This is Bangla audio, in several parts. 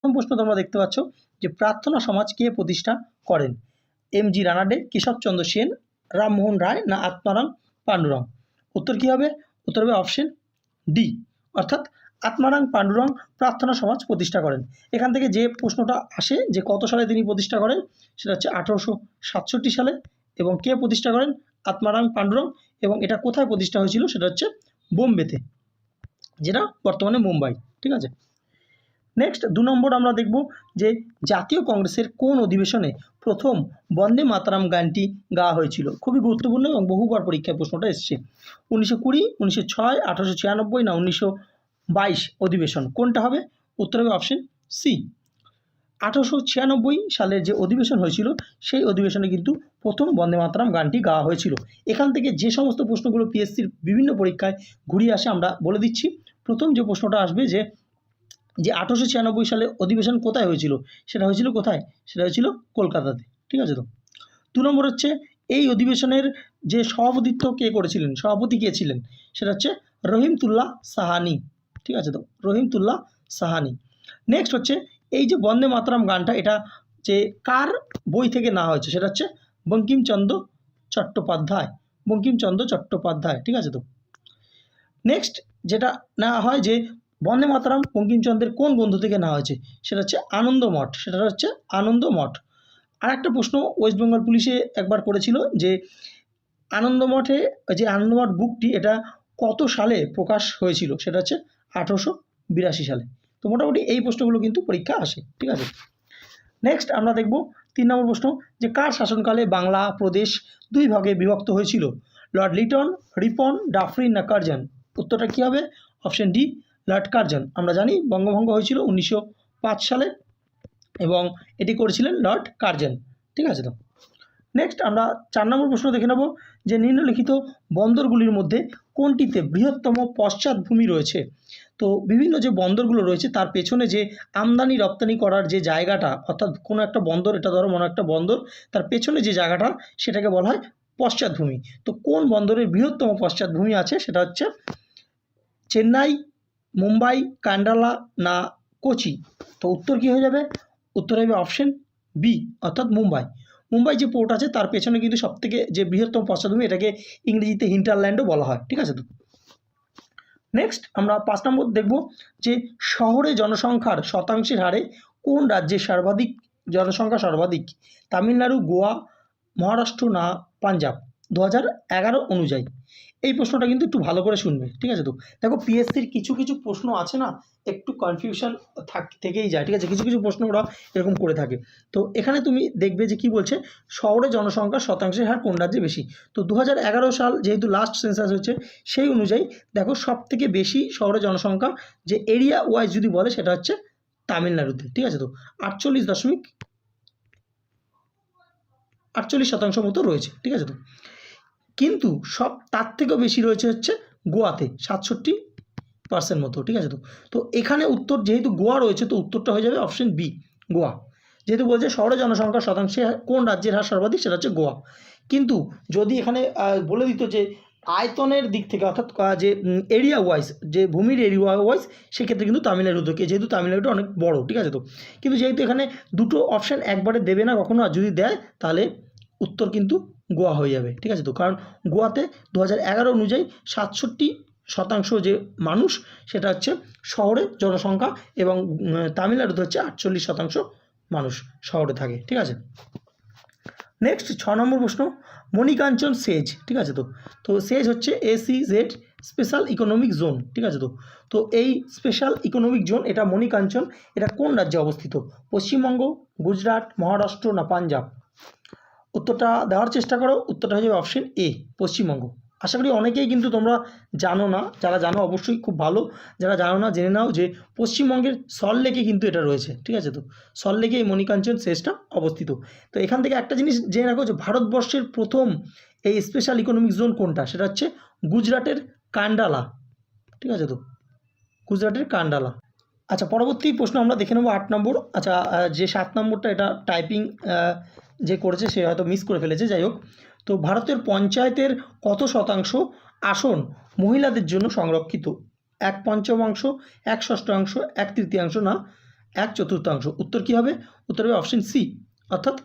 প্রথম প্রশ্ন তোমরা দেখতে পাচ্ছ যে প্রার্থনা সমাজ কে প্রতিষ্ঠা করেন? এম জি রানাডে কেশবচন্দ্র সেন, রামমোহন রায় না আত্মারাম পাণ্ডুরং? উত্তর কী হবে? উত্তর হবে অপশন ডি। অর্থাৎ আত্মারাম পাণ্ডুরং প্রার্থনা সমাজ প্রতিষ্ঠা করেন। এখান থেকে যে প্রশ্নটা আসে যে কত সালে তিনি প্রতিষ্ঠা করেন, সেটা হচ্ছে আঠারোশো সাতষট্টি সালে। এবং কে প্রতিষ্ঠা করেন? আত্মারাম পাণ্ডুরং। এবং এটা কোথায় প্রতিষ্ঠা হয়েছিল? সেটা হচ্ছে বোম্বেতে, যেটা বর্তমানে মুম্বাই, ঠিক আছে? নেক্সট দু নম্বর আমরা দেখব যে জাতীয় কংগ্রেসের কোন অধিবেশনে প্রথম বন্দে মাতারাম গানটি গাওয়া হয়েছিল। খুবই গুরুত্বপূর্ণ এবং বহুবার পরীক্ষায় প্রশ্নটা এসছে। উনিশশো কুড়ি, উনিশশো ছয়, আঠারোশো ছিয়ানব্বই না উনিশশো বাইশ অধিবেশন? কোনটা হবে? উত্তর হবে অপশন সি আঠারোশো ছিয়ানব্বই সালের যে অধিবেশন হয়েছিল, সেই অধিবেশনে কিন্তু প্রথম বন্দে মাতরম গানটি গাওয়া হয়েছিল। এখান থেকে যে সমস্ত প্রশ্নগুলো পিএসসির বিভিন্ন পরীক্ষায় ঘুরিয়ে আসে আমরা বলে দিচ্ছি। প্রথম যে প্রশ্নটা আসবে যে যে আঠারোশো ছিয়ানব্বই সালে অধিবেশন কোথায় হয়েছিল? সেটা হয়েছিল কোথায়? সেটা হয়েছিল কলকাতাতে, ঠিক আছে তো? দু নম্বর হচ্ছে এই অধিবেশনের যে সভাপতিত্ব কে করেছিলেন? সভাপতি কে ছিলেন? সেটা হচ্ছে রহিমতুল্লাহ সাহানি, ঠিক আছে তো? রহিমতুল্লাহ সাহানি। নেক্সট হচ্ছে এই যে বন্দে মাতরম গানটা, এটা যে কার বই থেকে নেওয়া হয়েছে? সেটা হচ্ছে বঙ্কিমচন্দ্র চট্টোপাধ্যায় বঙ্কিমচন্দ্র চট্টোপাধ্যায়, ঠিক আছে তো? নেক্সট যেটা নেওয়া হয় যে বন্দে মাতারাম, বঙ্কিমচন্দ্রের কোন গ্রন্থ থেকে নেওয়া হয়েছে? সেটা হচ্ছে আনন্দ মঠ সেটা হচ্ছে আনন্দ মঠ। আর একটা প্রশ্ন ওয়েস্ট বেঙ্গল পুলিশে একবার করেছিল যে, আনন্দ মঠে, যে আনন্দ মঠ বুকটি এটা কত সালে প্রকাশ হয়েছিল? সেটা হচ্ছে আঠেরোশো বিরাশি সালে। তো মোটামুটি এই প্রশ্নগুলো কিন্তু পরীক্ষা আসে, ঠিক আছে? নেক্সট আমরা দেখব তিন নম্বর প্রশ্ন, যে কার শাসনকালে বাংলা প্রদেশ দুই ভাগে বিভক্ত হয়েছিল? লর্ড লিটন, রিপন, ডাফরিন না কার্জন? উত্তরটা কী হবে? Option D Lord Curzon. আমরা জানি বঙ্গভঙ্গ হয়েছিল উনিশশো পাঁচ সালে এবং এটি করেছিলেন লর্ড কার্জন। ঠিক আছে তো? নেক্সট আমরা চার নম্বর প্রশ্ন দেখে নেব যে নিম্নলিখিত বন্দরগুলির মধ্যে কোনটিতে বৃহত্তম পশ্চাৎভূমি রয়েছে? তো বিভিন্ন যে বন্দরগুলো রয়েছে, তার পেছনে যে আমদানি রপ্তানি করার যে জায়গাটা, অর্থাৎ কোনো একটা বন্দর, এটা ধরো মনে একটা বন্দর, তার পেছনে যে জায়গাটা, সেটাকে বলা হয় পশ্চাৎভূমি। তো কোন বন্দরের বৃহত্তম পশ্চাৎভূমি আছে? সেটা হচ্ছে চেন্নাই মুম্বাই, কান্ডালা না কোচি? তো উত্তর কী হয়ে যাবে? উত্তর হবে অপশন বি অর্থাৎ মুম্বাই। মুম্বাই যে পোর্ট আছে, তার পেছনে কিন্তু সবথেকে যে বৃহত্তম পশ্চাদভূমি, এটাকে ইংরেজিতে হিন্টারল্যান্ডও বলা হয়। ঠিক আছে তো? নেক্সট আমরা পাঁচ নম্বর দেখব যে শহরে জনসংখ্যার শতাংশের হারে কোন রাজ্যের সর্বাধিক, জনসংখ্যা সর্বাধিক? তামিলনাড়ু, গোয়া, মহারাষ্ট্র না পাঞ্জাব? দু হাজার এগারো অনুযায়ী। এই প্রশ্নটা কিন্তু একটু ভালো করে শুনবে, ঠিক আছে তো? দেখো পিএসসির কিছু কিছু প্রশ্ন আছে না, একটু কনফিউশন থাক, থেকেই যায়, ঠিক আছে? কিছু কিছু প্রশ্ন ওরা এরকম করে থাকে। তো এখানে তুমি দেখবে যে কি বলছে, শহরে জনসংখ্যা শতাংশের হার কোন রাজ্যে বেশি? তো দু হাজার এগারো সাল যেহেতু লাস্ট সেন্সাস হচ্ছে, সেই অনুযায়ী দেখো সব থেকে বেশি শহরে জনসংখ্যা যে এরিয়া ওয়াইজ যদি বলে, সেটা হচ্ছে তামিলনাড়ুতে, ঠিক আছে তো? আটচল্লিশ দশমিক আটচল্লিশ শতাংশ মতো রয়েছে, ঠিক আছে তো? কিন্তু সব তার থেকেও বেশি রয়েছে হচ্ছে গোয়াতে, সাতষট্টি পার্সেন্ট মতো, ঠিক আছে তো? তো এখানে উত্তর, যেহেতু গোয়া রয়েছে, তো উত্তরটা হয়ে যাবে অপশন বি গোয়া। যেহেতু বলছে শহরে জনসংখ্যার শতাংশে কোন রাজ্যের হার সর্বাধিক, সেটা হচ্ছে গোয়া। কিন্তু যদি এখানে বলে দিত যে আয়তনের দিক থেকে, অর্থাৎ যে এরিয়া ওয়াইজ যে ভূমির এরিয়া ওয়াইজ সেক্ষেত্রে কিন্তু তামিলনাড়ু থেকে যেহেতু তামিলনাড়ুটা অনেক বড়, ঠিক আছে তো? কিন্তু যেহেতু এখানে দুটো অপশান একবারে দেবে না কখনো, আর যদি দেয়, তাহলে উত্তর কিন্তু গোয়া হয়ে যাবে, ঠিক আছে তো? কারণ গোয়াতে দু হাজার এগারো অনুযায়ী সাতষট্টি শতাংশ যে মানুষ, সেটা হচ্ছে শহরে জনসংখ্যা এবং তামিলনাড়ুতে হচ্ছে আটচল্লিশ শতাংশ মানুষ শহরে থাকে, ঠিক আছে? নেক্সট ছ নম্বর প্রশ্ন, মণিকাঞ্চন সেজ ঠিক আছে তো? তো সেজ হচ্ছে S E Z special economic zone ঠিক আছে তো? তো এই স্পেশাল ইকোনমিক জোন এটা মণিকাঞ্চন, এটা কোন রাজ্যে অবস্থিত? পশ্চিমবঙ্গ, গুজরাট, মহারাষ্ট্র না পাঞ্জাব? উত্তরটা দেওয়ার চেষ্টা করো। উত্তরটা হয়ে যাবে অপশন এ পশ্চিমবঙ্গ। আশা করি অনেকেই কিন্তু তোমরা জানো না। যারা জানো অবশ্যই খুব ভালো। যারা জানো না, জেনে নাও যে পশ্চিমবঙ্গের সল্টলেকে কিন্তু এটা রয়েছে। ঠিক আছে তো? সল্টলেকে এই মণিকাঞ্চন শেষটা অবস্থিত। তো এখান থেকে একটা জিনিস জেনে রাখো যে ভারতবর্ষের প্রথম এই স্পেশাল ইকোনমিক জোন কোনটা? সেটা হচ্ছে গুজরাটের কান্ডালা। ঠিক আছে তো? গুজরাটের কান্ডালা। আচ্ছা পরবর্তী প্রশ্ন আমরা দেখে নেব আট নম্বর। আচ্ছা যে সাত নম্বরটা, এটা টাইপিং যে করেছে সে হয়তো মিস করে ফেলেছে, যাই হোক। তো ভারতের পঞ্চায়েতের কত শতাংশ আসন মহিলাদের জন্য সংরক্ষিত? এক পঞ্চমাংশ, এক ষষ্ঠাংশ এক তৃতীয়াংশ না, এক চতুর্থাংশ? উত্তর কী হবে? উত্তর হবে অপশন সি অর্থাৎ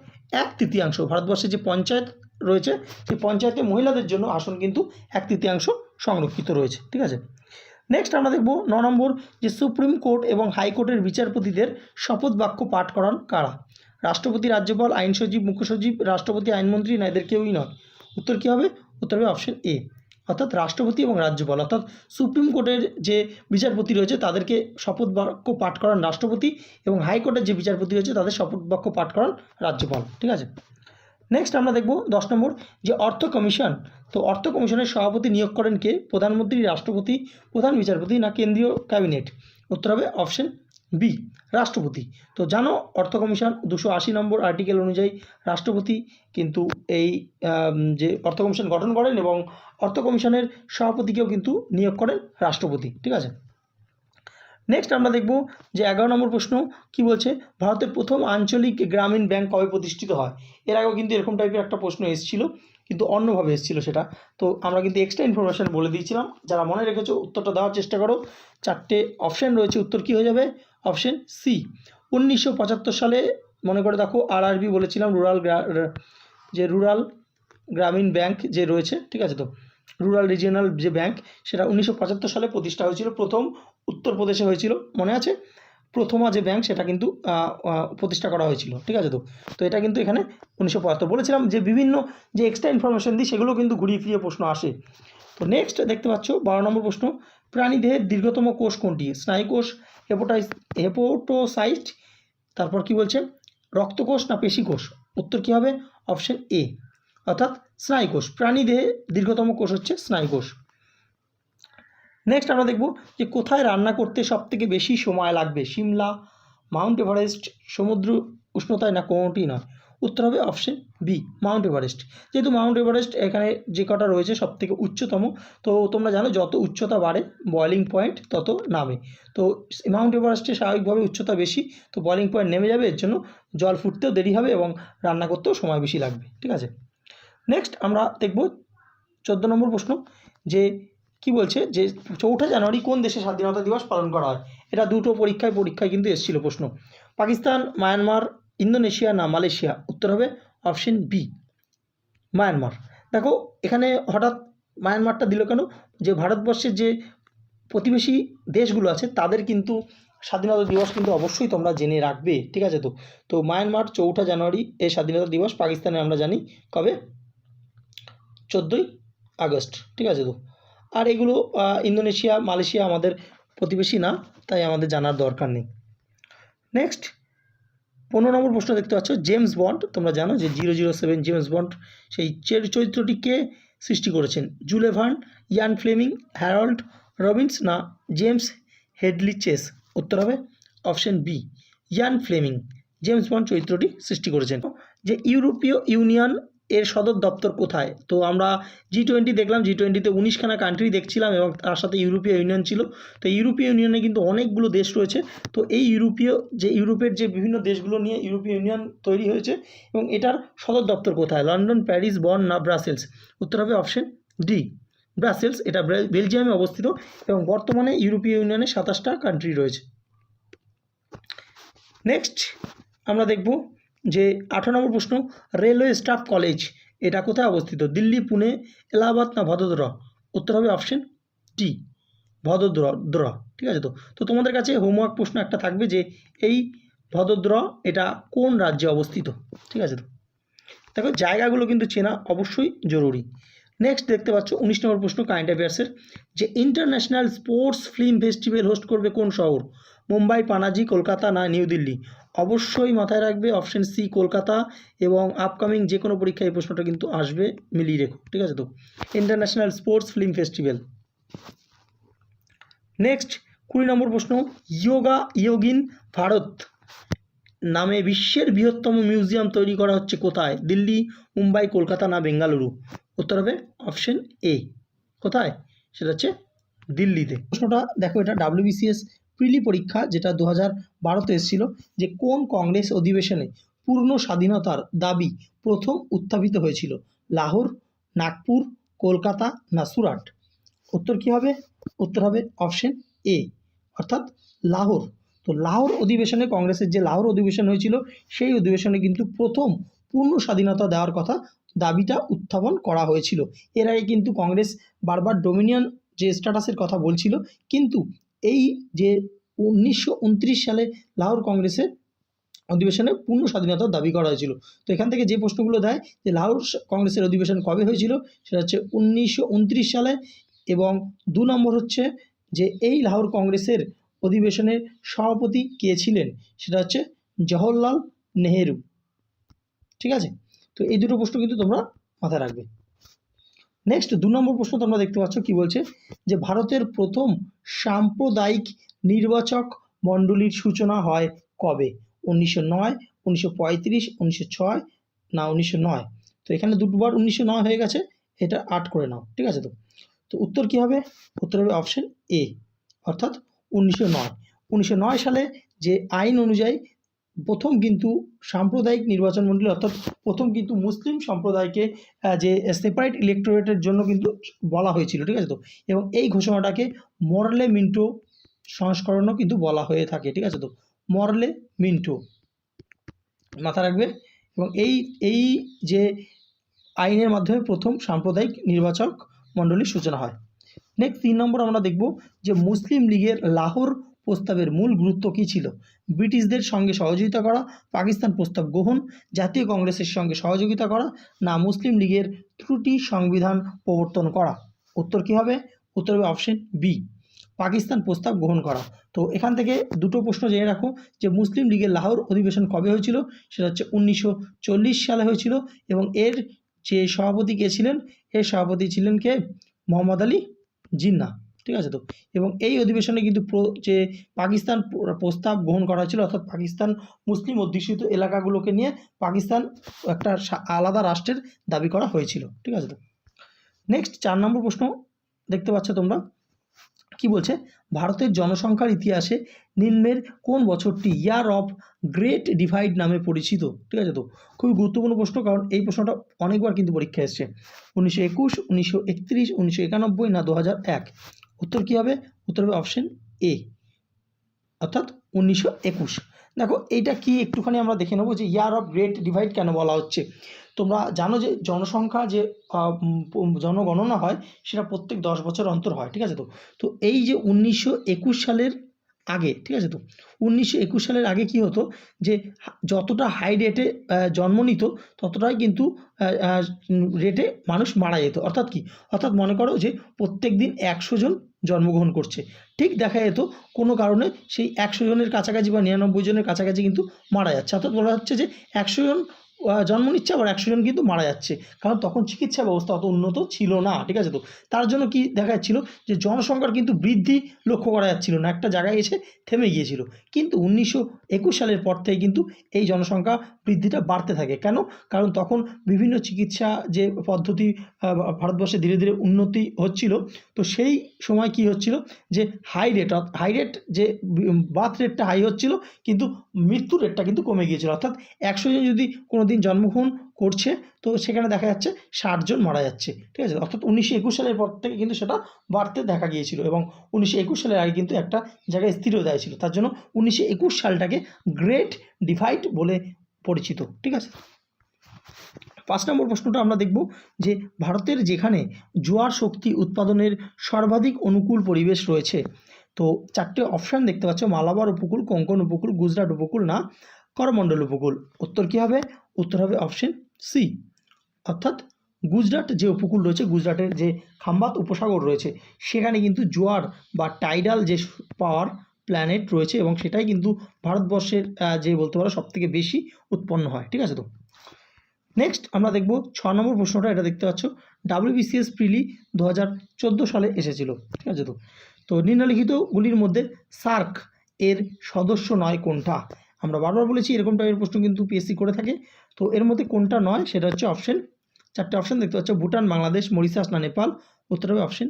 এক তৃতীয়াংশ। ভারতবর্ষে যে পঞ্চায়েত রয়েছে, সেই পঞ্চায়েতে মহিলাদের জন্য আসন কিন্তু এক তৃতীয়াংশ সংরক্ষিত রয়েছে। ঠিক আছে? নেক্সট আমরা দেখব ন নম্বর, যে সুপ্রিম কোর্ট এবং হাইকোর্টের বিচারপতিদের শপথ বাক্য পাঠ করান কারা? রাষ্ট্রপতি, রাজ্যপাল আইন সচিব মুখ্য সচিব, রাষ্ট্রপতি, আইনমন্ত্রী, না এদের কেউই নয় উত্তর কী হবে? উত্তর হবে অপশন এ অর্থাৎ রাষ্ট্রপতি এবং রাজ্যপাল। অর্থাৎ সুপ্রিম কোর্টের যে বিচারপতি রয়েছে, তাদেরকে শপথ বাক্য পাঠ করান রাষ্ট্রপতি এবং হাইকোর্টের যে বিচারপতি রয়েছে, তাদের শপথ বাক্য পাঠ করান রাজ্যপাল। ঠিক আছে? নেক্সট আমরা দেখব দশ নম্বর, যে অর্থ কমিশন। তো অর্থ কমিশনের সভাপতি নিয়োগ করেন কে? প্রধানমন্ত্রী, রাষ্ট্রপতি, প্রধান বিচারপতি, না কেন্দ্রীয় ক্যাবিনেট? উত্তর হবে অপশন বি, রাষ্ট্রপতি। তো জানো, অর্থ কমিশন দুশো আশি নম্বর আর্টিকেল অনুযায়ী রাষ্ট্রপতি কিন্তু এই যে অর্থ কমিশন গঠন করেন এবং অর্থ কমিশনের সভাপতিকেও কিন্তু নিয়োগ করেন রাষ্ট্রপতি, ঠিক আছে? নেক্সট আমরা দেখব যে এগারো নম্বর প্রশ্ন কি বলছে, ভারতের প্রথম আঞ্চলিক গ্রামীণ ব্যাংক কবে প্রতিষ্ঠিত হয়? এর আগেও কিন্তু এরকম টাইপের একটা প্রশ্ন এসেছিল, কিন্তু অন্যভাবে এসেছিল সেটা। তো আমরা কিন্তু এক্সট্রা ইনফরমেশান বলে দিয়েছিলাম, যারা মনে রেখেছো উত্তরটা দেওয়ার চেষ্টা করো। চারটে অপশান রয়েছে, উত্তর কী হয়ে যাবে? Option C. উনিশশো পঁচাত্তর সালে, মনে করে দেখো আরআরবি বলেছিলাম রুরাল যে রুরাল গ্রামীণ ব্যাংক যে রয়েছে, ঠিক আছে তো? রুরাল রিজিয়নাল যে ব্যাংক সেটা উনিশশো পঁচাত্তর সালে প্রতিষ্ঠা হয়েছিল, প্রথম উত্তরপ্রদেশে হয়েছিল, মনে আছে? প্রথমা যে ব্যাংক সেটা কিন্তু প্রতিষ্ঠা করা হয়েছিল, ঠিক আছে তো? তো এটা কিন্তু এখানে উনিশশো পঁচাত্তর বলেছিলাম, যে বিভিন্ন যে এক্সট্রা ইনফরমেশন দিই, সেগুলো কিন্তু ঘুরিয়ে ফিরিয়ে প্রশ্ন আসে। তো নেক্সট দেখতে পাচ্ছ, বারো নম্বর প্রশ্ন, প্রাণীদেহের দীর্ঘতম কোষ কোনটি? স্নায়ুকোষ হেপোটাইস হেপোটোসাইট তারপর কি বলছে? রক্তকোষ না পেশিকোষ? উত্তর কী হবে? অপশন এ অর্থাৎ স্নায়ুকোষ। প্রাণীদেহে দীর্ঘতম কোষ হচ্ছে স্নায়ুকোষ। নেক্সট আমরা দেখব যে কোথায় রান্না করতে সবথেকে বেশি সময় লাগবে? সিমলা মাউন্ট এভারেস্ট, সমুদ্র উষ্ণতায় না কোনোটি নয়? উত্তর হবে অপশন বি মাউন্ট এভারেস্ট যেহেতু মাউন্ট এভারেস্ট এখানে যে কটা রয়েছে সব থেকে উচ্চতম, তো তোমরা জানো যত উচ্চতা বাড়ে বয়লিং পয়েন্ট তত নামে। তো মাউন্ট এভারেস্টে স্বাভাবিকভাবে উচ্চতা বেশি, তো বয়লিং পয়েন্ট নেমে যাবে, এর জন্য জল ফুটতেও দেরি হবে এবং রান্না করতেও সময় বেশি লাগবে, ঠিক আছে? নেক্সট আমরা দেখব চোদ্দ নম্বর প্রশ্ন, যে কি বলছে? যে চৌঠা জানুয়ারি কোন দেশে স্বাধীনতা দিবস পালন করা হয়? এটা দুটো পরীক্ষায় পরীক্ষায় কিন্তু এসেছিল প্রশ্ন। পাকিস্তান, মায়ানমার ইন্দোনেশিয়া না মালয়েশিয়া? উত্তর হবে অপশন বি, মায়ানমার। দেখো, এখানে হঠাৎ মায়ানমারটা দিল কেন? যে ভারতবর্ষের যে প্রতিবেশী দেশগুলো আছে, তাদের কিন্তু স্বাধীনতা দিবস কিন্তু অবশ্যই তোমরা জেনে রাখবে, ঠিক আছে তো? তো মায়ানমার চৌঠা জানুয়ারি এই স্বাধীনতা দিবস পাকিস্তানে আমরা জানি কবে? চোদ্দোই আগস্ট, ঠিক আছে তো? আর এগুলো ইন্দোনেশিয়া, মালয়েশিয়া আমাদের প্রতিবেশী না, তাই আমাদের জানার দরকার নেই। নেক্সট পনেরো নম্বর প্রশ্ন দেখতে পাচ্ছ জেমস বন্ড তোমরা জানো যে zero zero seven James Bond সেই চরিত্রটিকে সৃষ্টি করেছেন। জুলেভান ইয়ান ফ্লেমিং, হ্যারল্ড রবিন্স না জেমস হেডলি চেস উত্তর হবে option B, Ian Fleming. James Bond চরিত্রটি সৃষ্টি করেছেন। যে ইউরোপীয় ইউনিয়ন এর সদর দপ্তর কোথায়? তো আমরা জি টোয়েন্টি দেখলাম জি টোয়েন্টিতে উনিশখানা কান্ট্রি দেখছিলাম এবং তার সাথে ইউরোপীয় ইউনিয়ন ছিল। তো ইউরোপীয় ইউনিয়নে কিন্তু অনেকগুলো দেশ রয়েছে। তো এই ইউরোপীয় যে ইউরোপের যে বিভিন্ন দেশগুলো নিয়ে ইউরোপীয় ইউনিয়ন তৈরি হয়েছে এবং এটার সদর দপ্তর কোথায়? লন্ডন প্যারিস বন না ব্রাসেলস উত্তর হবে অপশন ডি ব্রাসেলস এটা বেলজিয়ামে অবস্থিত এবং বর্তমানে ইউরোপীয় ইউনিয়নে সাতাশটা কান্ট্রি রয়েছে। নেক্সট আমরা দেখব যে আঠারো নম্বর প্রশ্ন রেলওয়ে স্টাফ কলেজ এটা কোথায় অবস্থিত? দিল্লি, পুনে, এলাহাবাদ না ভদোদরা? উত্তর হবে অপশন টি ভদোদরা ঠিক আছে তো? তো তোমাদের কাছে হোমওয়ার্ক প্রশ্ন একটা থাকবে যে এই ভদোদরা এটা কোন রাজ্যে অবস্থিত? ঠিক আছে তো? দেখো, জায়গাগুলো কিন্তু চেনা অবশ্যই জরুরি। নেক্সট দেখতে পাচ্ছ, উনিশ নম্বর প্রশ্ন কারেন্ট অ্যাফেয়ার্সের যে international sports film festival host করবে কোন শহর? মুম্বাই, পানাজি, কলকাতা না নিউ দিল্লি? অবশ্যই মাথায় রাখবে অপশন সি, কলকাতা এবং আপকামিং যে কোনো পরীক্ষায় এই প্রশ্নটা কিন্তু আসবে, মিলিয়ে রেখো, ঠিক আছে তো? International sports film festival. Next, কুড়ি নম্বর প্রশ্ন, ইয়োগা, ইয়োগিন, ভারত নামে বিশ্বের বৃহত্তম মিউজিয়াম তৈরি করা হচ্ছে কোথায়? দিল্লি, মুম্বাই, কলকাতা না বেঙ্গালুরু? উত্তর হবে অপশন এ। কোথায়? সেটা হচ্ছে দিল্লিতে। প্রশ্নটা দেখো এটা ডাব্লিউবিসিএস প্রিলি পরীক্ষা যেটা দু হাজার বারোতে এসেছিল যে কোন কংগ্রেস অধিবেশনে পূর্ণ স্বাধীনতার দাবি প্রথম উত্থাপিত হয়েছিল? লাহোর, নাগপুর, কলকাতা না সুরাট? উত্তর কী হবে? উত্তর হবে অপশন এ, অর্থাৎ লাহোর। তো লাহোর অধিবেশনে, কংগ্রেসের যে লাহোর অধিবেশন হয়েছিল, সেই অধিবেশনে কিন্তু প্রথম পূর্ণ স্বাধীনতা দেওয়ার কথা দাবিটা উত্থাপন করা হয়েছিল। এর আগে কিন্তু কংগ্রেস বারবার ডোমিনিয়ন যে স্ট্যাটাসের কথা বলছিল, কিন্তু এই যে উনিশশো উনত্রিশ সালে লাহোর কংগ্রেসের অধিবেশনে পূর্ণ স্বাধীনতার দাবি করা হয়েছিল। তো এখান থেকে যে প্রশ্নগুলো দেয় যে লাহোর কংগ্রেসের অধিবেশন কবে হয়েছিল, সেটা হচ্ছে উনিশশো উনত্রিশ সালে এবং দু নম্বর হচ্ছে যে এই লাহোর কংগ্রেসের অধিবেশনের সভাপতি কে ছিলেন? সেটা হচ্ছে জওহরলাল নেহেরু। ঠিক আছে? তো এই দুটো প্রশ্ন কিন্তু তোমরা মাথায় রাখবে। নেক্সট দু নম্বর প্রশ্ন তোমরা দেখতে পাচ্ছ কি বলছে? যে ভারতের প্রথম সাম্প্রদায়িক নির্বাচক মণ্ডলীর সূচনা হয় কবে? উনিশশো নয়, উনিশশো পঁয়ত্রিশ, উনিশশো ছয় না উনিশশো নয়? তো এখানে দুটোবার উনিশশো নয় হয়ে গেছে, এটা আট করে নাও, ঠিক আছে তো? তো উত্তর কী হবে? উত্তর হবে অপশন এ অর্থাৎ উনিশশো নয়। উনিশশো নয় সালে যে আইন অনুযায়ী প্রথম কিন্তু সাম্প্রদায়িক নির্বাচন মণ্ডলী অর্থাৎ প্রথম কিন্তু মুসলিম সম্প্রদায়কে যে সেপারেট ইলেকটোরেটের জন্য কিন্তু বলা হয়েছিল, ঠিক আছে তো? এবং এই ঘোষণাটাকে মরলে মিন্টো সংস্করণও কিন্তু বলা হয়ে থাকে, ঠিক আছে তো? মরলে মিন্টো মাথা রাখবে এবং এই এই যে আইনের মাধ্যমে প্রথম সাম্প্রদায়িক নির্বাচক মণ্ডলীর সূচনা হয়। নেক্সট তিন নম্বর আমরা দেখব যে মুসলিম লীগের লাহোর প্রস্তাবের মূল গুরুত্ব কী ছিল? ব্রিটিশদের সঙ্গে সহযোগিতা করা, পাকিস্তান প্রস্তাব গ্রহণ, জাতীয় কংগ্রেসের সঙ্গে সহযোগিতা করা না মুসলিম লীগের ত্রুটি সংবিধান প্রবর্তন করা? উত্তর কী হবে? উত্তর হবে অপশন বি পাকিস্তান প্রস্তাব গ্রহণ করা। তো এখান থেকে দুটো প্রশ্ন জেনে রাখো যে মুসলিম লীগের লাহোর অধিবেশন কবে হয়েছিল? সেটা হচ্ছে উনিশশো চল্লিশ সালে হয়েছিল এবং এর যে সভাপতি কে ছিলেন? এর সভাপতি ছিলেন কে? মোহাম্মদ আলী জিন্না ঠিক আছে তো? এবং এই অধিবেশনে কিন্তু যে পাকিস্তান প্রস্তাব গ্রহণ করা হয়েছিল, অর্থাৎ পাকিস্তান মুসলিম অধ্যুষিত এলাকাগুলোকে নিয়ে পাকিস্তান একটা আলাদা রাষ্ট্রের দাবি করা হয়েছিল, ঠিক আছে তো? নেক্সট চার নম্বর প্রশ্ন দেখতে পাচ্ছ তোমরা। কি বলছে? ভারতের জনসংখ্যার ইতিহাসে নিম্নের কোন বছরটি ইয়ার অফ গ্রেট ডিভাইড নামে পরিচিত, ঠিক আছে তো? খুবই গুরুত্বপূর্ণ প্রশ্ন, কারণ এই প্রশ্নটা অনেকবার কিন্তু পরীক্ষা এসছে। উনিশশো একুশ, উনিশশো একত্রিশ, উনিশশো একানব্বই না দু হাজার এক? উত্তর কী হবে? উত্তর হবে অপশন এ অর্থাৎ উনিশশো একুশ। দেখো, এইটা কি একটুখানি আমরা দেখে নেব যে ইয়ার অফ গ্রেট ডিভাইড কেন বলা হচ্ছে? তোমরা জানো যে জনসংখ্যা যে জনগণনা হয়, সেটা প্রত্যেক দশ বছর অন্তর হয়, ঠিক আছে তো? তো এই যে উনিশশো একুশ সালের আগে, ঠিক আছে তো? উনিশশো একুশ সালের আগে কি হতো? যে যতটা হাই রেটে জন্ম নিত, ততটাই কিন্তু রেটে মানুষ মারা যেত। অর্থাৎ কি? অর্থাৎ মনে করো যে প্রত্যেক দিন একশো জন জন্মগ্রহণ করছে। ঠিক দেখা যেত কোনো কারণে সেই একশো জনের কাছাকাছি বা নিরানব্বই জনের কাছাকাছি কিন্তু মারা যাচ্ছে। অর্থাৎ বলা হচ্ছে যে একশো জন জন্ম নিচ্ছে আবার একশো জন কিন্তু মারা যাচ্ছে। কারণ তখন চিকিৎসা ব্যবস্থা অত উন্নত ছিল না, ঠিক আছে তো? তার জন্য কি দেখা যাচ্ছিল যে জনসংখ্যার কিন্তু বৃদ্ধি লক্ষ্য করা যাচ্ছিল না। একটা জায়গায় এসে থেমে গিয়েছিল। কিন্তু উনিশশো একুশ সালের পর থেকে কিন্তু এই জনসংখ্যা বৃদ্ধিটা বাড়তে থাকে। কেন? কারণ তখন বিভিন্ন চিকিৎসা যে পদ্ধতি ভারতবর্ষে ধীরে ধীরে উন্নতি হচ্ছিল, তো সেই সময় কি হচ্ছিল যে হাই রেট হাই রেট যে বার্থ রেটটা হাই হচ্ছিল, কিন্তু মৃত্যু রেটটা কিন্তু কমে গিয়েছিল। অর্থাৎ একশো জন যদি কোনো দিন জন্মগ্রহণ করছে, তো সেখানে দেখা যাচ্ছে ষাট জন মারা যাচ্ছে, ঠিক আছে? অর্থাৎ উনিশশো একুশ সালের পর থেকে কিন্তু সেটা বাড়তে দেখা গিয়েছিল এবং উনিশশো একুশ সালের আগে কিন্তু একটা জায়গায় স্থিরতায় ছিল তার জন্য উনিশশো একুশ সালটাকে গ্রেট ডিভাইড বলে পরিচিত, ঠিক আছে? পাঁচ নম্বর প্রশ্নটা আমরা দেখব যে ভারতের যেখানে জোয়ার শক্তি উৎপাদনের সর্বাধিক অনুকূল পরিবেশ রয়েছে, তো চারটে অপশান দেখতে পাচ্ছ, মালাবার উপকূল, কোঙ্কন উপকূল, গুজরাট উপকূল না করমণ্ডল উপকূল। উত্তর কী হবে? উত্তর হবে অপশন সি অর্থাৎ গুজরাট যে উপকূল রয়েছে, গুজরাটের যে খাম্বাত উপসাগর রয়েছে, সেখানে কিন্তু জোয়ার বা টাইডাল যে পাওয়ার প্ল্যানেট রয়েছে এবং সেটাই কিন্তু ভারতবর্ষের যে বলতে পারো সব থেকে বেশি উৎপন্ন হয়। ঠিক আছে তো? নেক্সট আমরা দেখব ছ নম্বর প্রশ্নটা, এটা দেখতে পাচ্ছ। ডাব্লিউবিসিএস প্রিলি দু হাজার চোদ্দ সালে এসেছিল। ঠিক আছে তো? তো নিম্নলিখিতগুলির মধ্যে সার্ক এর সদস্য নয় কোনটা? আমরা বারবার বলেছি, এরকম টাইপের প্রশ্ন কিন্তু পিএসসি করে থাকে। তো এর মধ্যে কোনটা নয়, সেটা হচ্ছে অপশন চারটে অপশন দেখতে পাচ্ছ, ভুটান, বাংলাদেশ, মরিশাস না নেপাল। উত্তর হবে অপশন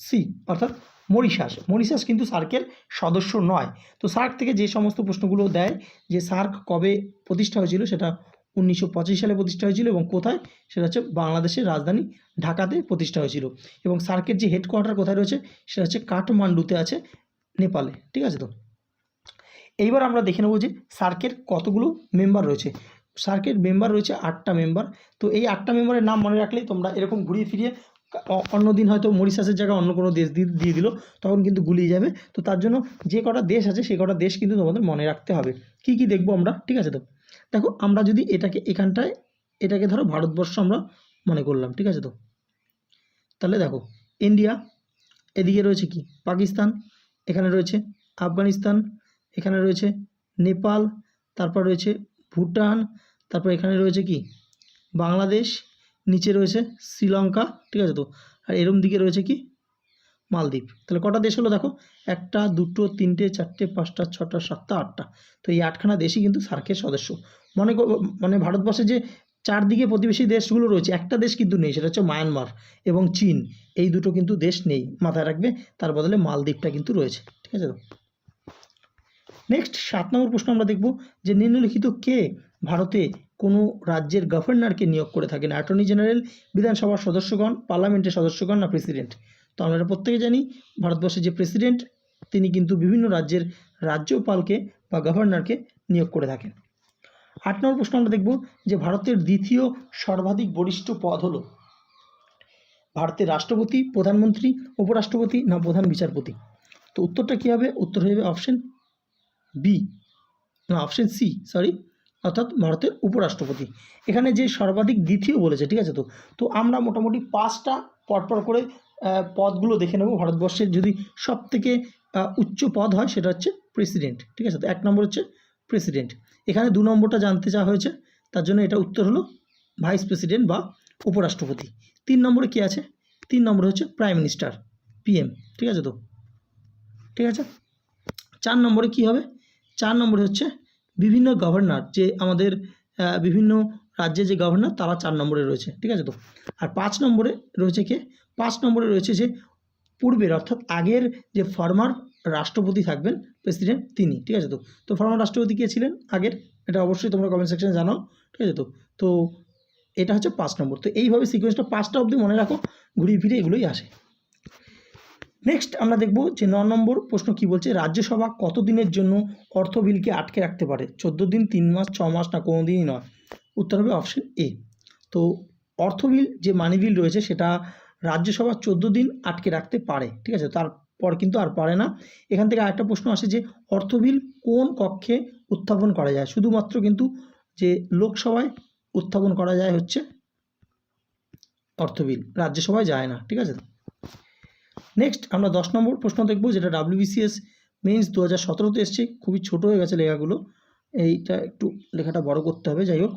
সি অর্থাৎ মরিশাস। মরিশাস কিন্তু সার্কের সদস্য নয়। তো সার্ক থেকে যে সমস্ত প্রশ্নগুলো দেয়, যে সার্ক কবে প্রতিষ্ঠা হয়েছিল, সেটা উনিশশো পঁচিশ সালে প্রতিষ্ঠা হয়েছিল এবং কোথায়, সেটা হচ্ছে বাংলাদেশের রাজধানী ঢাকাতে প্রতিষ্ঠা হয়েছিল। এবং সার্কের যে হেডকোয়ার্টার কোথায় রয়েছে, সেটা হচ্ছে কাঠমান্ডুতে আছে, নেপালে। ঠিক আছে তো? এইবার আমরা দেখে নেব যে সার্কের কতগুলো মেম্বার রয়েছে। সার্কের মেম্বার রয়েছে আটটা মেম্বার তো এই আটটা মেম্বারের নাম মনে রাখলেই তোমরা এরকম ঘুরিয়ে ফিরিয়ে অন্য দিন হয়তো মরিশাসের জায়গায় অন্য কোনো দেশ দিয়ে দিল, তখন কিন্তু গুলিয়ে যাবে। তো তার জন্য যে কটা দেশ আছে সেই কটা দেশ কিন্তু তোমাদের মনে রাখতে হবে। কি কি দেখব আমরা? ঠিক আছে তো? দেখো, আমরা যদি এটাকে এখানটায়, এটাকে ধরো ভারতবর্ষ আমরা মনে করলাম, ঠিক আছে তো? তাহলে দেখো ইন্ডিয়া এদিকে রয়েছে কি? পাকিস্তান, এখানে রয়েছে আফগানিস্তান এখানে রয়েছে নেপাল, তারপর রয়েছে ভুটান, তারপর এখানে রয়েছে কি? বাংলাদেশ, নিচে রয়েছে শ্রীলঙ্কা, ঠিক আছে তো? আর এরম দিকে রয়েছে কি? মালদ্বীপ। তাহলে কটা দেশ হলো দেখো? একটা, দুটো, তিনটে, চারটে, পাঁচটা, ছটা, সাতটা, আটটা। তো এই আটখানা দেশই কিন্তু সার্কের সদস্য। মনে মানে ভারতবর্ষে যে চারদিকে প্রতিবেশী দেশগুলো রয়েছে, একটা দেশ কিন্তু নেই, সেটা হচ্ছে মায়ানমার এবং চীন। এই দুটো কিন্তু দেশ নেই মাথায় রাখবে, তার বদলে মালদ্বীপটা কিন্তু রয়েছে, ঠিক আছে তো? নেক্সট সাত নম্বর প্রশ্ন আমরা দেখব যে নিম্নলিখিত কে ভারতে কোনো রাজ্যের গভর্নরকে নিয়োগ করে থাকেন? অ্যাটর্নি জেনারেল বিধানসভার সদস্যগণ, পার্লামেন্টের সদস্যগণ না প্রেসিডেন্ট তো আমরা প্রত্যেকে জানি, ভারতবর্ষের যে প্রেসিডেন্ট তিনি কিন্তু বিভিন্ন রাজ্যের রাজ্যপালকে বা গভর্নরকে নিয়োগ করে থাকেন। আট নম্বর প্রশ্ন আমরা দেখব যে ভারতের দ্বিতীয় সর্বাধিক বরিষ্ঠ পদ হলো ভারতের রাষ্ট্রপতি, প্রধানমন্ত্রী, উপরাষ্ট্রপতি না প্রধান বিচারপতি? তো উত্তরটা কী হবে? উত্তর হবে option B option C sorry অর্থাৎ ভারতের উপরাষ্ট্রপতি। এখানে যে সর্বাধিক দ্বিতীয় বলেছে, ঠিক আছে তো? তো আমরা মোটামুটি পাঁচটা পরপর করে পদগুলো দেখে নেব। ভারতবর্ষের যদি সব থেকে উচ্চ পদ হয়, সেটা হচ্ছে প্রেসিডেন্ট, ঠিক আছে তো? এক নম্বর হচ্ছে প্রেসিডেন্ট। এখানে দু নম্বরটা জানতে চাওয়া হয়েছে, তার জন্য এটা উত্তর হলো ভাইস প্রেসিডেন্ট বা উপরাষ্ট্রপতি। তিন নম্বরে কী আছে? তিন নম্বরে হচ্ছে প্রাইম মিনিস্টার পিএম ঠিক আছে তো? ঠিক আছে? চার নম্বরে কী হবে? চার নম্বরে হচ্ছে বিভিন্ন গভর্নর যে আমাদের বিভিন্ন রাজ্যে যে গভর্নর তারা চার নম্বরে রয়েছে, ঠিক আছে তো? আর পাঁচ নম্বরে রয়েছে কে? পাঁচ নম্বরে রয়েছে যে পূর্বের অর্থাৎ আগের যে ফর্মার রাষ্ট্রপতি থাকবেন প্রেসিডেন্ট তিনি, ঠিক আছে তো? তো ফর্মার রাষ্ট্রপতি কে ছিলেন আগের? এটা অবশ্যই তোমরা কমেন্ট সেকশনে জানাও, ঠিক আছে তো? তো এটা হচ্ছে পাঁচ নম্বর। তো এইভাবে সিকোয়েন্সটা পাঁচটা অবধি মনে রাখো, ঘুরিয়ে ফিরে এগুলোই আসে। নেক্সট আমরা দেখব যে ন নম্বর প্রশ্ন কি বলছে, রাজ্যসভা কত দিনের জন্য অর্থ বিলকে আটকে রাখতে পারে? চোদ্দ দিন, তিন মাস, ছ মাস না কোনো দিনই নয়? উত্তর হবে অপশন এ তো অর্থ বিল যে মানি বিল রয়েছে সেটা রাজ্যসভা চোদ্দ দিন আটকে রাখতে পারে, ঠিক আছে? তারপর কিন্তু আর পারে না। এখান থেকে আরেকটা প্রশ্ন আসে যে, অর্থ বিল কোন কক্ষে উত্থাপন করা যায়? শুধুমাত্র কিন্তু যে লোকসভায় উত্থাপন করা যায় হচ্ছে অর্থ বিল, রাজ্যসভায় যায় না, ঠিক আছে? নেক্সট আমরা দশ নম্বর প্রশ্ন দেখব, যেটা ডাব্লিউবিসিএস মেন্স দু হাজার সতেরোতে এসছে। খুবই ছোট হয়ে গেছে লেখাগুলো। এইটা একটু লেখাটা বড় করতে হবে, যাই হোক।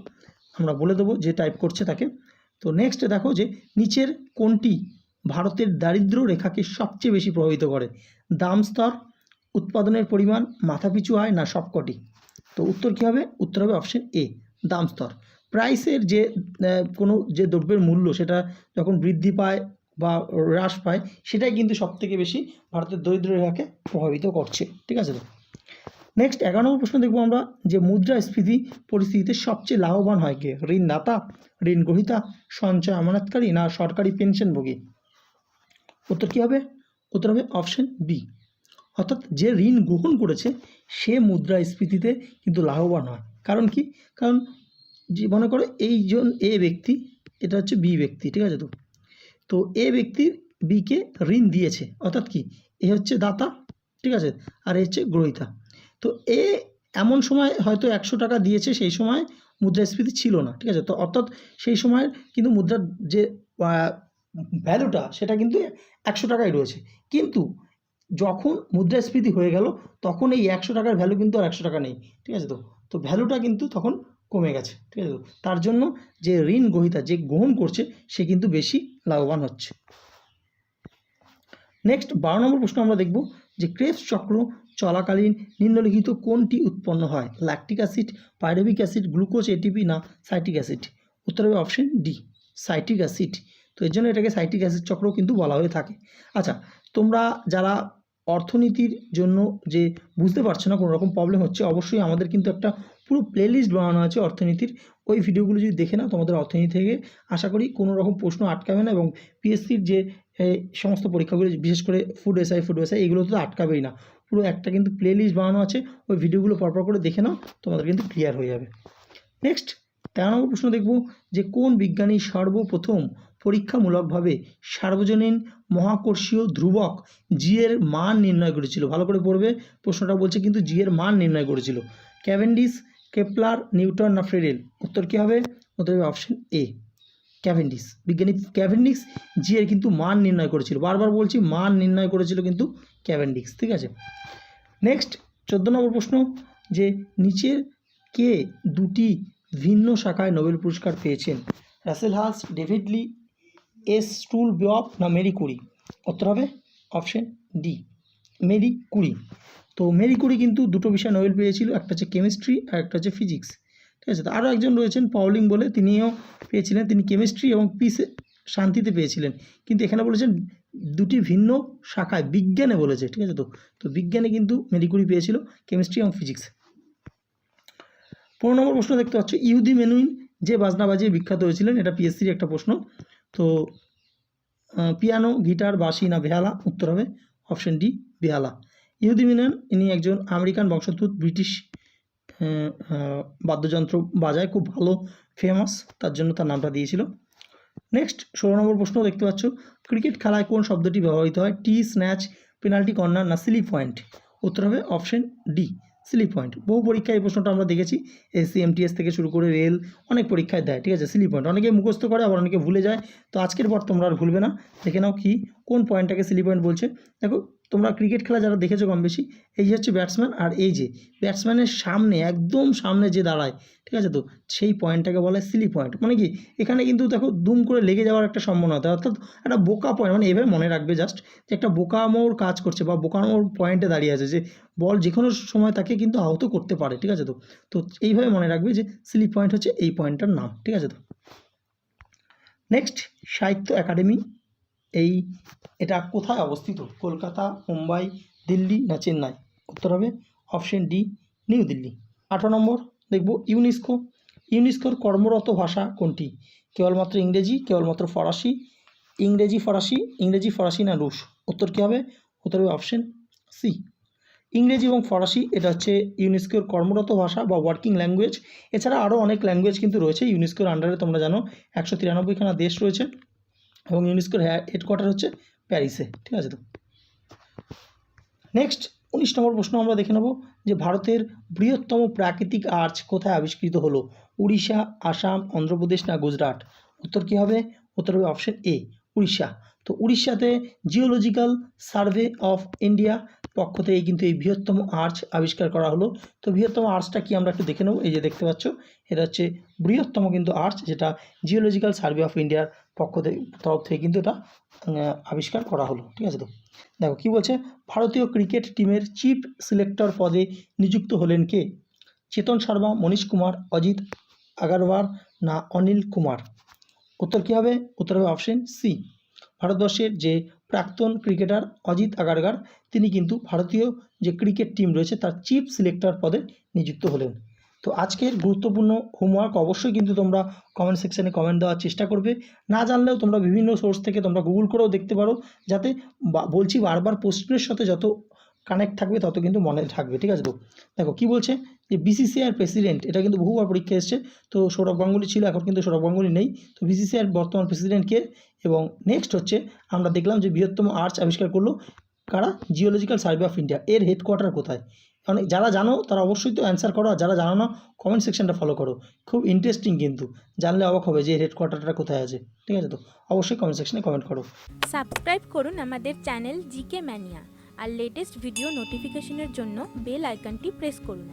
আমরা বলে দেবো যে টাইপ করছে তাকে। তো নেক্সট দেখো যে নিচের কোনটি ভারতের দারিদ্র্য রেখাকে সবচেয়ে বেশি প্রভাবিত করে? দাম স্তর, উৎপাদনের পরিমাণ মাথাপিছু আয় না সবকটি? তো উত্তর কী হবে? উত্তর হবে অপশন এ দাম স্তর। প্রাইসের যে কোনো যে দ্রব্যের মূল্য, সেটা যখন বৃদ্ধি পায় বা হ্রাস পায়, সেটাই কিন্তু সবথেকে বেশি ভারতের দরিদ্র রেখাকে প্রভাবিত করছে, ঠিক আছে তো? নেক্সট এগারো নম্বর প্রশ্ন দেখব আমরা, যে মুদ্রাস্ফীতি পরিস্থিতিতে সবচেয়ে লাভবান হয় কে? ঋণদাতা ঋণ গ্রহীতা সঞ্চয় আমানতকারী না সরকারি পেনশনভোগী? উত্তর কী হবে? উত্তর হবে অপশন বি অর্থাৎ যে ঋণ গ্রহণ করেছে, সে মুদ্রাস্ফীতিতে কিন্তু লাভবান হয়। কারণ কি? কারণ যে মনে করো এইজন এ ব্যক্তি, এটা হচ্ছে বি ব্যক্তি, ঠিক আছে তো? তো এ ব্যক্তি বিকে ঋণ দিয়েছে। অর্থাৎ কি? এ হচ্ছে দাতা, ঠিক আছে? আর এ হচ্ছে গ্রহীতা। তো এ এমন সময় হয়তো একশো টাকা দিয়েছে, সেই সময় মুদ্রাস্ফীতি ছিল না, ঠিক আছে? তো অর্থাৎ সেই সময় কিন্তু মুদ্রার যে ভ্যালুটা সেটা কিন্তু একশো টাকায় রয়েছে। কিন্তু যখন মুদ্রাস্ফীতি হয়ে গেল, তখন এই একশো টাকার ভ্যালু কিন্তু আর একশো টাকা নেই, ঠিক আছে তো? তো ভ্যালুটা কিন্তু তখন কমে গেছে, ঠিক আছে তার জন্য যে ঋণ গ্রহীতা যে গ্রহণ করছে, সে কিন্তু বেশি লাভবান হচ্ছে। নেক্সট বারো নম্বর প্রশ্ন আমরা দেখব যে ক্রেবস চক্র চলাকালীন নিম্নলিখিত কোনটি উৎপন্ন হয়? Lactic acid pyruvic acid glucose ATP না সাইটিক অ্যাসিড উত্তর হবে অপশন ডি সাইটিক অ্যাসিড তো এর জন্য এটাকে সাইটিক অ্যাসিড চক্রও কিন্তু বলা হয়ে থাকে। আচ্ছা তোমরা যারা অর্থনীতির জন্য যে বুঝতে পারছে না কোনো রকম প্রবলেম হচ্ছে, অবশ্যই আমাদের কিন্তু একটা পুরো প্লেলিস্ট বানানো আছে অর্থনীতির। ওই ভিডিওগুলো যদি দেখে নাও তোমাদের অর্থনীতি থেকে, আশা করি কোনো রকম প্রশ্ন আটকাবে না এবং পিএসসির যে সমস্ত পরীক্ষাগুলো, বিশেষ করে ফুড এসআই ফুড এসআই এগুলো তো আটকাবেই না। পুরো একটা কিন্তু প্লে লিস্ট বানানো আছে, ওই ভিডিওগুলো পরপর করে দেখে নাও, তোমাদের কিন্তু ক্লিয়ার হয়ে যাবে। নেক্সট তেরো নম্বর প্রশ্ন দেখব যে কোন বিজ্ঞানী সর্বপ্রথম পরীক্ষামূলকভাবে সার্বজনীন মহাকর্ষীয় ধ্রুবক জি এর মান নির্ণয় করেছিল। ভালো করে পড়বে, প্রশ্নটা বলছে কিন্তু জি এর মান নির্ণয় করেছিল। ক্যাভেন্ডিস, কেপলার, নিউটন না ফ্রেডেল? উত্তর কী হবে? উত্তর হবে অপশন এ ক্যাভেন্ডিস। বিজ্ঞানী ক্যাভেন্ডিক্স জি এর কিন্তু মান নির্ণয় করেছিল। বারবার বলছি, মান নির্ণয় করেছিল কিন্তু ক্যাভেন্ডিক্স ঠিক আছে? নেক্সট চোদ্দ নম্বর প্রশ্ন, যে নিচের কে দুটি ভিন্ন শাখায় নোবেল পুরস্কার পেয়েছেন? রাসেল হাস ডেভিড লি এস স্টুল বিয়প না মেরি কুরি? উত্তর হবে অপশন ডি, মেরি কুরি। তো মেরি কুরি কিন্তু দুটো বিষয় নোবেল পেয়েছিল, একটা হচ্ছে কেমিস্ট্রি আর একটা হচ্ছে ফিজিক্স। ঠিক আছে, তো আরও একজন রয়েছেন পাউলিং বলে, তিনিও পেয়েছিলেন, তিনি কেমিস্ট্রি এবং পিসে শান্তিতে পেয়েছিলেন। কিন্তু এখানে বলেছেন দুটি ভিন্ন শাখায়, বিজ্ঞানে বলেছে, ঠিক আছে তো? তো বিজ্ঞানে কিন্তু মেরি কুরি পেয়েছিল, কেমিস্ট্রি এবং ফিজিক্স। পনেরো নম্বর প্রশ্ন দেখতে পাচ্ছ, ইহুদি মেনুইন যে বাজনা বাজিয়ে বিখ্যাত হয়েছিলেন, এটা পিএসসির একটা প্রশ্ন। তো পিয়ানো, গিটার, বাঁশি না বেহালা, উত্তর হবে অপশন ডি বেহালা। ইহুদি মেনুইন ইনি একজন আমেরিকান বংশোদ্ভূত, ব্রিটিশ বাদ্যযন্ত্র বাজায়, খুব ভালো ফেমাস তার জন্য তার নামটা দিয়েছিল। নেক্সট ষোলো নম্বর প্রশ্ন দেখতে পাচ্ছ। ক্রিকেট খেলায় কোন শব্দটি ব্যবহৃত হয়? টি স্ন্যাচ পেনাল্টি কর্নার না সিলি পয়েন্ট উত্তর হবে অপশন ডি। Slip point. বহু পরীক্ষায় এই প্রশ্নটা আমরা দেখেছি। এসসি এমটিএস থেকে শুরু করে রেল অনেক পরীক্ষায় দেয়, ঠিক আছে? Slip point. অনেকে মুখস্থ করে, আবার অনেকে ভুলে যায়। তো আজকের পর তোমরা আর ভুলবে না। দেখে নাও কি, কোন পয়েন্টটাকে স্লিপ পয়েন্ট বলছে? দেখো তোমরা ক্রিকেট খেলা যারা দেখেছ কম বেশি এই যে হচ্ছে ব্যাটসম্যান আর এই যে ব্যাটসম্যানের সামনে, একদম সামনে যে দাঁড়ায়, ঠিক আছে তো? সেই পয়েন্টটাকে বলে স্লিপ পয়েন্ট মানে কি? এখানে কিন্তু দেখো দুম করে লেগে যাওয়ার একটা সম্ভাবনা হয় অর্থাৎ একটা বোকা পয়েন্ট মানে এভাবে মনে রাখবে জাস্ট যে একটা বোকামোর কাজ করছে বা বোকামোর পয়েন্টে দাঁড়িয়ে আছে যে বল যে কোনো সময় তাকে কিন্তু আহত করতে পারে, ঠিক আছে তো? তো এইভাবে মনে রাখবে যে স্লিপ পয়েন্ট হচ্ছে এই পয়েন্টটার নাম, ঠিক আছে তো? নেক্সট সাহিত্য একাডেমি এই, এটা কোথায় অবস্থিত? কলকাতা, মুম্বাই, দিল্লি না চেন্নাই? উত্তর হবে অপশন ডি, নিউ দিল্লি। আঠারো নম্বর, দেখব ইউনেস্কো। ইউনেস্কোর কর্মরত ভাষা কোনটি? কেবলমাত্র ইংরেজি, কেবলমাত্র ফরাসি। ইংরেজি ফরাসি ইংরেজি ফরাসি না রুশ? উত্তর কী হবে? উত্তর হবে অপশন সি। ইংরেজি এবং ফরাসি, এটা হচ্ছে ইউনেস্কোর কর্মরত ভাষা বা ওয়ার্কিং ল্যাঙ্গুয়েজ। এছাড়া আরও অনেক ল্যাঙ্গুয়েজ কিন্তু রয়েছে ইউনেস্কোর আন্ডারে, তোমরা জানো, একশো তিরানব্বইখানা দেশ রয়েছে। এবং ইউনেস্কোর হেডকোয়ার্টার হচ্ছে প্যারিসে, ঠিক আছে তো? নেক্সট উনিশ নম্বর প্রশ্ন আমরা দেখে নেব যে ভারতের বৃহত্তম প্রাকৃতিক আর্চ কোথায় আবিষ্কৃত হলো? উড়িষ্যা, আসাম, অন্ধ্রপ্রদেশ না গুজরাট? উত্তর কী হবে? উত্তর হবে অপশন এ উড়িষ্যা। তো উড়িষ্যাতে জিওলজিক্যাল সার্ভে অফ ইন্ডিয়া পক্ষ থেকে কিন্তু এই বৃহত্তম আর্চ আবিষ্কার করা হলো। তো বৃহত্তম আর্চটা কি আমরা একটু দেখে নেব? এই যে দেখতে পাচ্ছ, এটা হচ্ছে বৃহত্তম কিন্তু আর্চ যেটা জিওলজিক্যাল সার্ভে অফ ইন্ডিয়ার পক্ষ থেকে তরফ থেকে কিন্তু এটা আবিষ্কার করা হলো, ঠিক আছে তো? দেখো, কি বলছে? ভারতীয় ক্রিকেট টিমের চিফ সিলেক্টর পদে নিযুক্ত হলেন কে? চেতন শর্মা মনীশ কুমার, অজিত আগারওয়ার না অনিল কুমার? উত্তর কী হবে? উত্তর হবে অপশন সি ভারতবর্ষের যে প্রাক্তন ক্রিকেটার অজিত আগারকার তিনি কিন্তু ভারতীয় যে ক্রিকেট টিম রয়েছে, তার চিফ সিলেক্টর পদে নিযুক্ত হলেন। তো আজকের গুরুত্বপূর্ণ হোমওয়ার্ক অবশ্যই কিন্তু তোমরা কমেন্ট সেকশানে কমেন্ট দেওয়ার চেষ্টা করবে। না জানলেও তোমরা বিভিন্ন সোর্স থেকে তোমরা গুগল করেও দেখতে পারো, যাতে বলছি বারবার প্রশ্নের সাথে যত কানেক্ট থাকবে তত কিন্তু মনে থাকবে, ঠিক আছে তো? দেখো কি বলছে? যে বিসিসিআইয়ের প্রেসিডেন্ট এটা কিন্তু বহুবার পরীক্ষা এসছে, তো সৌরভ গাঙ্গুলি ছিল, এখন কিন্তু সৌরভ গাঙ্গুলি নেই। তো বিসিসিআইয়ের বর্তমান প্রেসিডেন্ট কে? এবং নেক্সট হচ্ছে, আমরা দেখলাম যে বৃহত্তম আর্চ আবিষ্কার করল কারা? জিওলজিক্যাল সার্ভে অফ ইন্ডিয়া এর হেডকোয়ার্টার কোথায়? অনেক যারা জানো, তারা অবশ্যই তো অ্যান্সার করো, আর যারা জানো না কমেন্ট সেকশনটা ফলো করো। খুব ইন্টারেস্টিং কিন্তু। জানলে অবাক হবে যে হেড কোয়ার্টারটা কোথায় আছে। ঠিক আছে তো? অবশ্যই কমেন্ট সেকশনে কমেন্ট করো। সাবস্ক্রাইব করুন আমাদের চ্যানেল জিকে ম্যানিয়া আর লেটেস্ট ভিডিও নোটিফিকেশনের জন্য বেল আইকনটি প্রেস করুন।